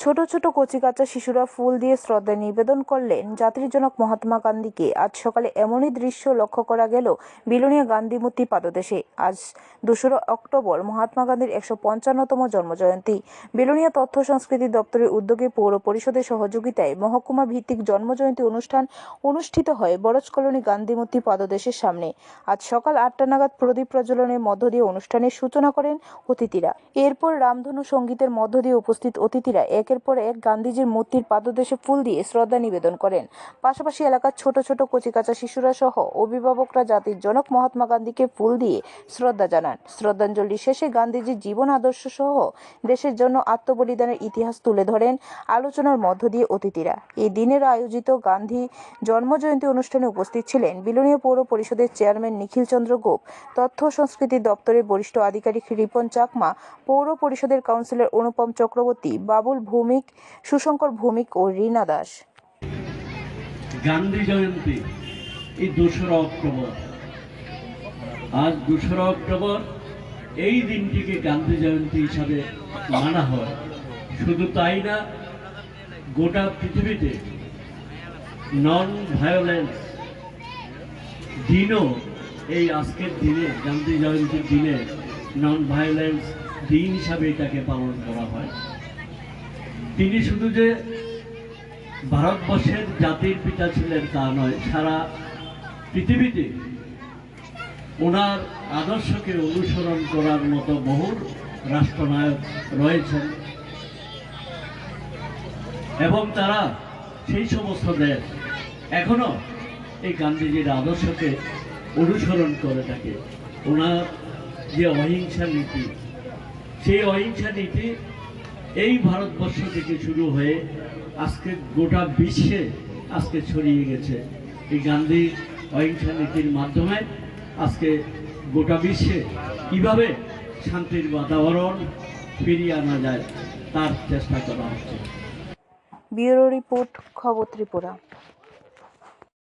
ছোট ছোট কচিকাঁচা শিশুরা ফুল দিয়ে শ্রদ্ধা নিবেদন করলেন জাতির জনক মহাত্মা গান্ধীকে। আজ সকালে এমনই দৃশ্য লক্ষ্য করা গেল বিলোনিয়া গান্ধী মূর্তি পাদদেশে। আজ দোসরা অক্টোবর মহাত্মা গান্ধীর একশো পঞ্চান্নতম জন্মজয়ন্তী। বিলোনিয়া তথ্য সংস্কৃতি দপ্তরের উদ্যোগে পৌর পরিষদের সহযোগিতায় মহকুমা ভিত্তিক জন্মজয়ন্তী অনুষ্ঠান অনুষ্ঠিত হয় বরজ কলোনি গান্ধী মূর্তি পাদদেশের সামনে। আজ সকাল আটটা নাগাদ প্রদীপ প্রজ্বলনের মধ্য দিয়ে অনুষ্ঠানের সূচনা করেন অতিথিরা। এরপর রামধনু সঙ্গীতের মধ্য দিয়ে উপস্থিত অতিথিরা একের পর এক গান্ধীজির মূর্তির পাদদেশে ফুল দিয়ে শ্রদ্ধা নিবেদন করেন। পাশাপাশি এলাকার ছোট ছোট কচিকাঁচা শিশুরা সহ অভিভাবকরা জাতির জনক মহাত্মা গান্ধীকে ফুল দিয়ে শ্রদ্ধা জানান। শ্রদ্ধাঞ্জলি শেষে গান্ধীজির জীবন আদর্শ সহ দেশের জন্য আত্মবলিদানের ইতিহাস তুলে ধরেন আলোচনার মধ্য দিয়ে অতিথিরা। এই দিনের আয়োজিত গান্ধী জন্মজয়ন্তী অনুষ্ঠানে উপস্থিত ছিলেন বিলনীয় পৌর পরিষদের চেয়ারম্যান নিখিল চন্দ্র গোপ, তথ্য সংস্কৃতি দপ্তরের বরিষ্ঠ আধিকারিক রিপন চাকমা, পৌর পরিষদের কাউন্সিলর অনুপম চক্রবর্তী, বাবুল ভৌমিক, সুশঙ্কর ভৌমিক ও রীনা দাস। গান্ধী জয়ন্তী, এই দোসরা অক্টোবর। আজ দোসরা অক্টোবর, এই দিনটিকে গান্ধী জয়ন্তী হিসাবে মানা হয়। শুধু তাই না, গোটা পৃথিবীতে নন ভায়োলেন্স দিনও এই আজকের দিনে, গান্ধী জয়ন্তীর দিনে নন ভায়োলেন্স দিন হিসাবে এটাকে পালন করা হয়। তিনি শুধু যে ভারতবর্ষের জাতির পিতা ছিলেন তা নয়, সারা পৃথিবীতে ওনার আদর্শকে অনুসরণ করার মতো বহু রাষ্ট্রনায়ক রয়েছেন। এবং তারা সেই সমস্ত দেশ এখনও এই গান্ধীজির আদর্শকে অনুসরণ করে থাকে। ওনার যে অহিংসা নীতি, সেই অহিংসা নীতি এই ভারতবর্ষ থেকে শুরু হয়ে আজকে গোটা বিশ্বে আজকে ছড়িয়ে গেছে। এই গান্ধী অহিংসা নীতির মাধ্যমে আজকে গোটা বিশ্বে কীভাবে শান্তির বাতাবরণ ফিরিয়ে আনা যায় তার চেষ্টা করা হচ্ছে। ব্যুরো রিপোর্ট খবর ত্রিপুরা।